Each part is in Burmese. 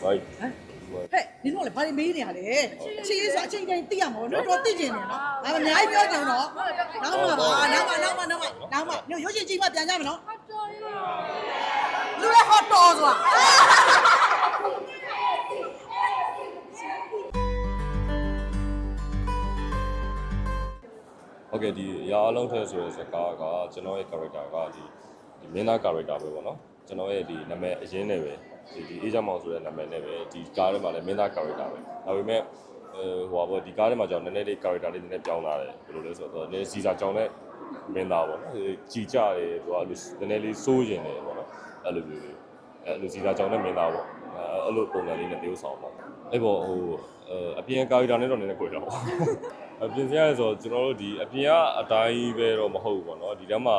ဟိုက်ဟမ်ဟဲ့ဒီတော့လေဘာတွေမေးနေရလဲအချင်းရေးဆိုအချင်းတိုင်းသိရမှာပေါ့နော်တော့သိကျင်တယ်နော်ဒါမှအများကြီးပြောကြတယ်နော်နောက်မှပါနောက်မှနောက်မှနောက်မှနောက်မှညရုပ်ရှင်ကြည့်မှပြန်ကြမယ်နော်လူလည်းဟော့တော်ဆိုတာဟုတ်ကဲ့ဒီအရာအလုံးထဲဆိုတဲ့စကားကကျွန်တော်ရဲ့ character ကဒီဒီမင်းသား character ပဲပေါ့နော် ကျွန်တော်ရဲ့ဒီနာမည်အရင်နဲ့ပဲဒီဒီအေးချမောင်ဆိုတဲ့နာမည်နဲ့ပဲဒီကားထဲမှာလည်းမင်းသား character ပဲဒါပေမဲ့အဲဟိုပါပေါ့ဒီကားထဲမှာကျွန်တော်နည်းနည်းလေး character လေးနည်းနည်းပြောင်းလာတယ်ဘယ်လိုလဲဆိုတော့နည်းစီစာကြောင်တဲ့မင်းသားပေါ့နော်ကြည်ကြတယ်သူကအဲ့လိုနည်းနည်းလေးစိုးရင်တယ်ပေါ့နော်အဲ့လိုမျိုးလေးအဲ့လိုစီစာကြောင်တဲ့မင်းသားပေါ့အဲ့လိုပုံစံလေးနဲ့တရုပ်ဆောင်ပေါ့အဲ့ပေါ့ဟိုအပြင် character နဲ့တော့နည်းနည်းကိုတော့အပြင်စရဆိုကျွန်တော်တို့ဒီအပြင်ကအတိုင်းပဲတော့မဟုတ်ဘူးပေါ့နော်ဒီထဲမှာ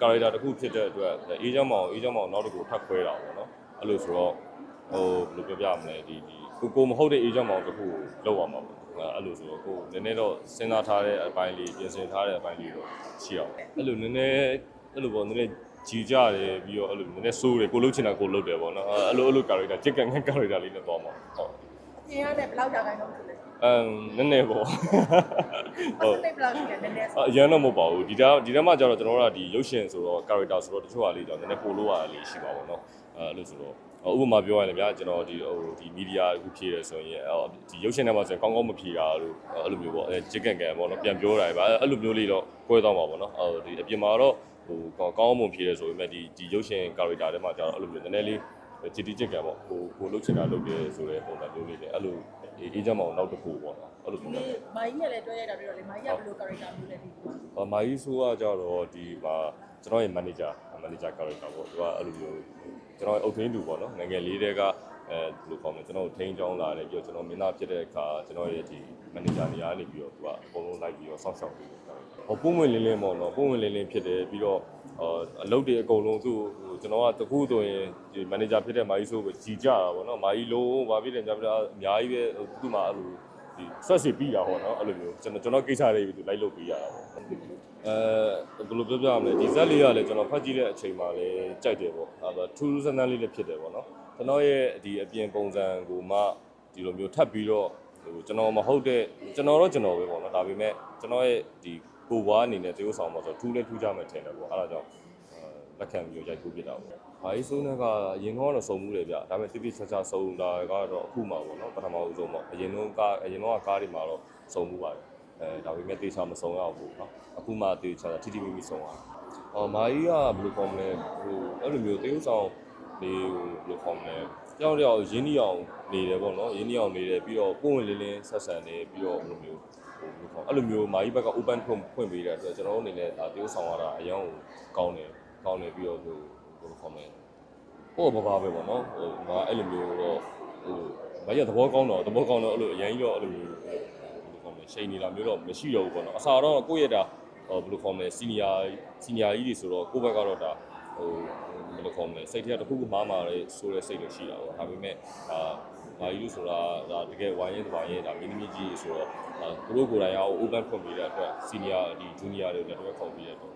character တစ်ခုဖြစ်တဲ့အတွက်အေးချမ်းမောင်အေးချမ်းမောင်နောက်တစ်ခုထပ်ခွဲတာပေါ့နော်အဲ့လိုဆိုတော့ဟိုဘယ်လိုပြောပြမလဲဒီဒီကိုကိုမဟုတ်တဲ့အေးချမ်းမောင်တစ်ခုကိုလောက်ရမှာပေါ့အဲ့လိုဆိုတော့ကိုနည်းနည်းတော့စဉ်းစားထားတဲ့အပိုင်းလေးပြင်ဆင်ထားတဲ့အပိုင်းလေးတော့ရှိအောင်အဲ့လိုနည်းနည်းအဲ့လိုပေါ့နည်းနည်းကြည်ကြတယ်ပြီးတော့အဲ့လိုနည်းနည်းစိုးတယ်ကိုလှုပ်ချင်တာကိုလှုပ်တယ်ပေါ့နော်အဲ့လိုအဲ့လို character ချစ်ကန်ကန် character လေးနဲ့တော့မှာဟုတ် ကျင်းရတဲ့ဘယ်လောက်ကြာခိုင်းတော့ဆိုလဲ အမ်နည်းနည်းပေါ့ အစတိတ်ဘယ်လောက်ရှိလဲနည်းနည်းဆို အရန်တော့မဟုတ်ပါဘူးဒီတာဒီထဲမှာကျတော့ကျွန်တော်တို့ကဒီရုပ်ရှင်ဆိုတော့ character ဆိုတော့တချို့ဟာလေးကြောင့်နည်းနည်းပို့လို့ရတာလေးရှိပါဘောเนาะအဲအဲ့လိုဆိုတော့ဥပမာပြောရရင်လည်းဗျာကျွန်တော်ဒီဟိုဒီ media အခုဖြည့်ရဲဆိုရင်ဒီရုပ်ရှင်ထဲမှာဆိုရင်ကောင်းကောင်းမဖြည့်တာလို့အဲ့လိုမျိုးပေါ့အဲချစ်ကန်ကန်ပေါ့เนาะပြန်ပြောတာဗျာအဲ့လိုမျိုးလေးတော့꿰သွားမှာပေါ့เนาะအဲဒီအပြင်မှာတော့ဟိုကောင်းကောင်းမွန်ဖြည့်ရဲဆိုပေမဲ့ဒီဒီရုပ်ရှင် character ထဲမှာကျတော့အဲ့လိုမျိုးနည်းနည်းလေး ချစ်တီချစ်ကန်ပေါ့ဟိုကိုလှုပ်ချင်တာလှုပ်တယ်ဆိုတဲ့ပုံစံမျိုးလေးနဲ့အဲ့လိုအေးချမ်းမအောင်နောက်တစ်ခုပေါ့နော်အဲ့လိုပုံစံဒီမိုင်းနဲ့လည်းတွဲရတာပြီးတော့လေမိုင်းကဘယ်လို character မျိုးလဲဒီမှာ။အမာကြီးဆိုကကြတော့ဒီမှာကျွန်တော်ရဲ့ manager manager character ပေါ့သူကအဲ့လိုမျိုး ကျွန်တော်ရဲ့အုပ်ထင်းသူပေါ့နော်ငယ်ငယ်လေးတည်းကအဲဘယ်လိုခေါ်မလဲကျွန်တော်ကိုထိန်းချောင်းလာတယ်ပြီးတော့ကျွန်တော်မင်းသားဖြစ်တဲ့အခါကျွန်တော်ရဲ့ဒီ manager နေရာနေပြီးတော့သူကအကုန်လုံးလိုက်ပြီးတော့စောင့်ရှောက်ပြီးတော့ဟောပုံဝင်လင်းလင်းပေါ့နော်ပုံဝင်လင်းလင်းဖြစ်တယ်ပြီးတော့အာအလုပ်တွေအကုန်လုံးသူ့ဟိုကျွန်တော်ကတခုဆိုရင်ဒီ manager ဖြစ်တဲ့မာကြီးဆိုကိုကြီးကြတာပေါ့နော်မာကြီးလုံးဘာဖြစ်တယ်ညာပြတာအများကြီးပဲသူ့မှာအဲ့လိုဒီဆက်စီပြီးတာပေါ့နော်အဲ့လိုမျိုးကျွန်တော်ကျွန်တော်ကိစ္စတွေပြီးသူလိုက်လုပ်ပေးရတာပေါ့ အဲဘယ်လိုပြောပြရမလဲဒီဇက်လေးကလည်းကျွန်တော်ဖတ်ကြည့်တဲ့အချိန်မှာလည်းကြိုက်တယ်ပေါ့အဲဒါထူးထူးဆန်းဆန်းလေးလည်းဖြစ်တယ်ပေါ့နော်ကျွန်တော်ရဲ့ဒီအပြင်ပုံစံကိုမှဒီလိုမျိုးထပ်ပြီးတော့ဟိုကျွန်တော်မဟုတ်တဲ့ကျွန်တော်တော့ကျွန်တော်ပဲပေါ့နော်ဒါပေမဲ့ကျွန်တော်ရဲ့ဒီကိုဘွားအနေနဲ့တရုပ်ဆောင်မှာဆိုထူးလဲထူးကြမယ်ထင်တယ်ပေါ့အဲဒါကြောင့်လက်ခံပြီးတော့ရိုက်ကူးပြတာပေါ့။ဘာကြီးဆိုးနေကအရင်ကတော့စုံမှုတယ်ဗျ။ဒါပေမဲ့တိတိကျကျစုံတာကတော့အခုမှပေါ့နော်ပထမဦးဆုံးပေါ့။အရင်တော့ကအရင်တော့ကားတွေမှာတော့စုံမှုပါတယ်။ အဲဒါပေမဲ့တေချာမစုံရဘူးเนาะအခုမှတေချာထိထိမိမိစုံရ။အော်မာကြီးကဘယ်လိုခေါ်မလဲဟိုအဲ့လိုမျိုးတေးဥဆောင်နေဟိုဘယ်လိုခေါ်မလဲတယောက်တယောက်ရင်းနှီးအောင်နေတယ်ပေါ့နော်ရင်းနှီးအောင်နေတယ်ပြီးတော့ပုံဝင်လင်းလင်းဆက်ဆံနေပြီးတော့ဘယ်လိုမျိုးဟိုဘယ်လိုခေါ်အဲ့လိုမျိုးမာကြီးဘက်က open ဖွင့်ဖွင့်ပေးတဲ့အတွက်ကျွန်တော်တို့အနေနဲ့ဒါတေးဥဆောင်ရတာအရင်ကောင်းတယ်ကောင်းတယ်ပြီးတော့ဟိုဘယ်လိုခေါ်မလဲဟိုဘာဘာပဲပေါ့နော်ဟိုငါအဲ့လိုမျိုးတော့ဟိုမာကြီးကသဘောကောင်းတော့သဘောကောင်းတော့အဲ့လိုအရင်ကြီးတော့အဲ့လိုမျိုး ဘယ်လိုခေါ်မလဲရှိန်နေတာမျိုးတော့မရှိတော့ဘူးပေါ့နော်အစားတော့ကိုယ့်ရဲ့ဒါဟိုဘယ်လိုခေါ်မလဲစီနီယာစီနီယာကြီးတွေဆိုတော့ကိုယ့်ဘက်ကတော့ဒါဟိုဘယ်လိုခေါ်မလဲစိတ်ထဲတစ်ခုခုမှားမှာလေဆိုတဲ့စိတ်တွေရှိတာပေါ့ဒါပေမဲ့အာမာကြီးလို့ဆိုတာဒါတကယ်ဝိုင်းရဲတပါရဲ့ဒါမင်းသမီးကြီးဆိုတော့သူတို့ကိုယ်တိုင်ရော open ဖွင့်ပေးတဲ့အတွက်စီနီယာဒီ junior တွေလည်းတော့ခေါ်ပြီးတဲ့တော့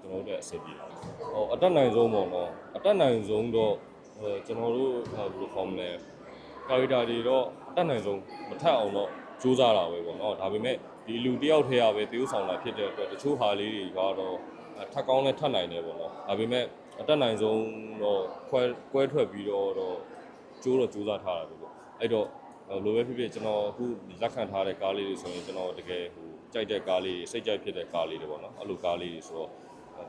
ကျွန်တော်တို့လည်းအဆင်ပြေတာဟိုအတက်နိုင်ဆုံးပေါ့နော်အတက်နိုင်ဆုံးတော့ကျွန်တော်တို့ဘယ်လိုခေါ်မလဲကာရီတာတွေတော့အတတ်နိုင်ဆုံးမထက်အောင်တော့ စူးစမ်းတာပဲပေါ့နော်ဒါပေမဲ့ဒီလူတယောက်ထဲရပဲတည်ဥဆောင်တာဖြစ်တဲ့အတွက်တချို့ဟာလေးတွေကတော့ထက်ကောင်းနဲ့ထက်နိုင်တယ်ပေါ့နော်ဒါပေမဲ့အတတ်နိုင်ဆုံးတော့ခွဲကွဲထွက်ပြီးတော့တော့ကျိုးတော့စူးစမ်းထားတာပဲပေါ့အဲ့တော့လိုပဲဖြစ်ဖြစ်ကျွန်တော်အခုလက်ခံထားတဲ့ကားလေးတွေဆိုရင်ကျွန်တော်တကယ်ဟိုကြိုက်တဲ့ကားလေးစိတ်ကြိုက်ဖြစ်တဲ့ကားလေးတွေပေါ့နော်အဲ့လိုကားလေးတွေဆိုတော့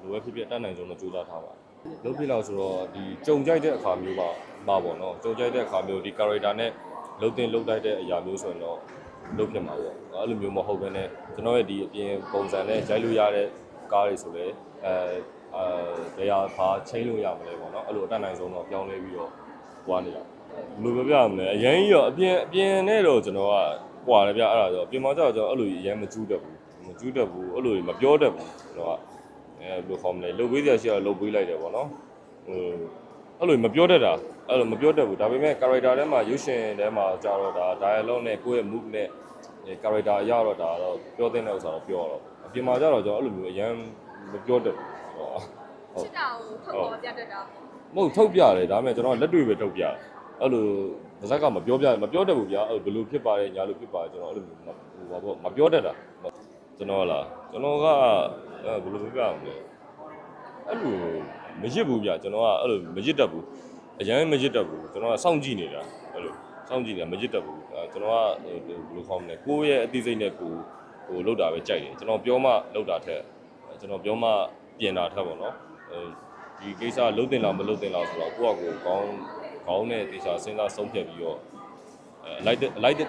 လိုပဲဖြစ်ဖြစ်အတတ်နိုင်ဆုံးတော့စူးစမ်းထားပါတယ်လုပ်ပြလို့ဆိုတော့ဒီကြုံကြိုက်တဲ့အခါမျိုးပါပါပေါ့နော်ကြုံကြိုက်တဲ့အခါမျိုးဒီ character နဲ့လှုပ်တင်လှုပ်တိုက်တဲ့အရာမျိုးဆိုရင်တော့ လုပ်ဖြစ်မှာပေါ့အဲ့လိုမျိုးမဟုတ်ဘဲနဲ့ကျွန်တော်ရဲ့ဒီအပြင်ပုံစံနဲ့ရိုက်လို့ရတဲ့ကားတွေဆိုလေအဲအဲတရားဘာချိန်လို့ရမလဲပေါ့နော်အဲ့လိုအတတ်နိုင်ဆုံးတော့ပြောင်းလဲပြီးတော့ပွားနေတာဘယ်လိုပြောပြမလဲအရင်ကြီးတော့အပြင်အပြင်နဲ့တော့ကျွန်တော်ကပွာတယ်ဗျအဲ့ဒါဆိုအပြင်မှာကျတော့ကျွန်တော်အဲ့လိုအရင်မကျူးတတ်ဘူးမကျူးတတ်ဘူးအဲ့လိုမပြောတတ်ဘူးကျွန်တော်ကအဲဘယ်လိုခေါ်မလဲလှုပ်ပေးစရာရှိတော့လှုပ်ပေးလိုက်တယ်ပေါ့နော်ဟိုအဲ့လိုမပြောတတ်တာ အဲ့လိုမပြောတတ်ဘူးဒါပေမဲ့ character ထဲမှာရုပ်ရှင်ထဲမှာကြာတော့ဒါ dialogue နဲ့ကိုယ့်ရဲ့ move နဲ့ character အရတော့ဒါတော့ပြောတဲ့ဥစ္စာတော့ပြောတော့အပြင်မှာကျတော့ကျွန်တော်အဲ့လိုမျိုးအရင်မပြောတတ်ဘူးဟုတ်ချစ်တာကိုထုတ်ပေါ်ပြတတ်တာမဟုတ်ထုတ်ပြတယ်ဒါပေမဲ့ကျွန်တော်လက်တွေ့ပဲထုတ်ပြတယ်ဟအဲ့လိုပါဇက်ကမပြောပြမပြောတတ်ဘူးဗျာအဲ့ဘယ်လိုဖြစ်ပါလဲညာလိုဖြစ်ပါလဲကျွန်တော်အဲ့လိုမျိုးဟိုဘာပေါ့မပြောတတ်တာကျွန်တော်လားကျွန်တော်ကအဲ့ဘယ်လိုပြောပြမလဲအဲ့လိုမရစ်ဘူးဗျာကျွန်တော်ကအဲ့လိုမရစ်တတ်ဘူး အရင်မရစ်တတ်ဘူးကျွန်တော်ကစောင့်ကြည့်နေတာအဲ့လိုစောင့်ကြည့်နေတာမရစ်တတ်ဘူးအဲ့ကျွန်တော်ကဟိုဘယ်လိုခေါ်မလဲကိုယ့်ရဲ့အသိစိတ်နဲ့ကိုယ်ဟိုလောက်တာပဲကြိုက်တယ်ကျွန်တော်ပြောမှလောက်တာထက်ကျွန်တော်ပြောမှပြင်တာထက်ပေါ့နော်အဲဒီကိစ္စလုံးတင်လားမလုံးတင်လားဆိုတော့ကိုယ့်အကိုကောင်းကောင်းတဲ့တေချာစဉ်းစားဆုံးဖြတ်ပြီးတော့အဲလိုက်တဲ့လိုက်တဲ့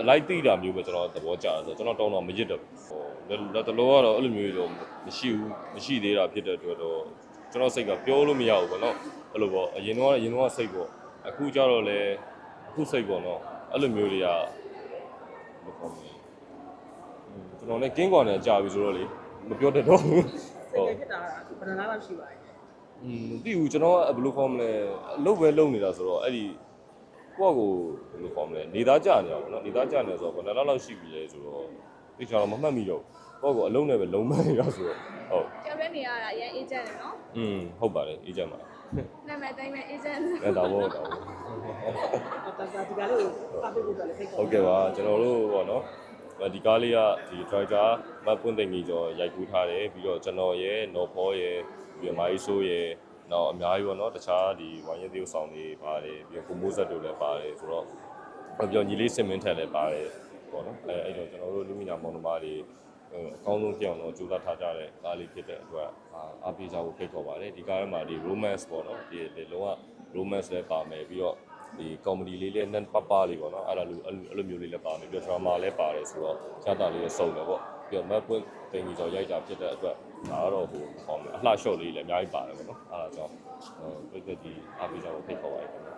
အလိုက်တိတာမျိုးပဲကျွန်တော်သဘောကျတယ်ဆိုတော့ကျွန်တော်တောင်းတော့မရစ်တော့ဘူးဟိုလက်တလောကတော့အဲ့လိုမျိုးတော့မရှိဘူးမရှိသေးတာဖြစ်တဲ့အတွက်တော့ ကျွန်တော်စိတ်ကပြောလို့မရဘူးပေါ့နော်အဲ့လိုပေါ့အရင်တော့အရင်တော့စိတ်ပေါ့အခုကျတော့လေအခုစိတ်ပေါ့နော်အဲ့လိုမျိုးတွေကဘယ်လိုခေါ်မလဲကျွန်တော်လည်းကင်းကွာနေကြာပြီဆိုတော့လေမပြောတတ်တော့ဘူးစိတ်ဖြစ်တာကဘယ်နှလားလောက်ရှိပါလဲอืมမသိဘူးကျွန်တော်ကဘယ်လိုခေါ်မလဲအလုပ်ပဲလုပ်နေတာဆိုတော့အဲ့ဒီကိုယ့်ကိုဘယ်လိုခေါ်မလဲနေသားကြနေအောင်နော်နေသားကြနေဆိုတော့ဘယ်နှစ်လောက်လောက်ရှိပြီလဲဆိုတော့သိချင်တော့မမှတ်မိတော့ဘူး ကိုယ့်ကိုအလုံးနဲ့ပဲလုံးမနေတာဆိုတော့ဟုတ်ကျော်ပြနေရတာအရင် agent လေနော်อืมဟုတ်ပါတယ်အေးကြပါနာမည်တိုင်းမဲ့ agent အဲဒါဘောဒါဘောတာတာဒီကလေးကိုပါပေးဖို့လည်းဖိတ်ခေါ်ဟုတ်ကဲ့ပါကျွန်တော်တို့ပေါ့နော်ဒီကားလေးကဒီ driver မတ်ပွင့်သိငီကျော်ရိုက်ကူးထားတယ်ပြီးတော့ကျွန်တော်ရဲ့နော်ဖောရဲ့ပြီးတော့မိုင်းဆိုးရဲ့နောက်အများကြီးပေါ့နော်တခြားဒီဝိုင်းရသေးဆောင်တွေပါတယ်ပြီးတော့ကိုမိုးဆက်တို့လည်းပါတယ်ဆိုတော့ပြီးတော့ညီလေးစင်မင်းထက်လည်းပါတယ်ပေါ့နော်အဲအဲ့တော့ကျွန်တော်တို့လူမီနာမောင်နှမတွေ အကောင်းဆုံးပြောင်းတော့ကြိုးစားထားကြတဲ့ကားလေးဖြစ်တဲ့အတွက်အားပေးကြဖို့ဖိတ်ခေါ်ပါတယ်ဒီကားထဲမှာဒီ romance ပေါ့နော်ဒီဒီလုံးဝ romance လည်းပါမယ်ပြီးတော့ဒီ comedy လေးလည်းနန်းပပလေးပေါ့နော်အဲ့ဒါလိုအဲ့လိုမျိုးလေးလည်းပါမယ်ပြီးတော့ drama လည်းပါတယ်ဆိုတော့ကျတာလေးလည်းစုံတယ်ပေါ့ပြီးတော့ map point တင်ကြီးကျော်ရိုက်တာဖြစ်တဲ့အတွက်ဒါကတော့ဟိုဟောမယ်အလှ shot လေးလည်းအများကြီးပါတယ်ပေါ့နော်အဲ့ဒါကြောင့်ဟိုပြည့်ပြည့်ဒီအားပေးကြဖို့ဖိတ်ခေါ်ပါတယ်ခင်ဗျာ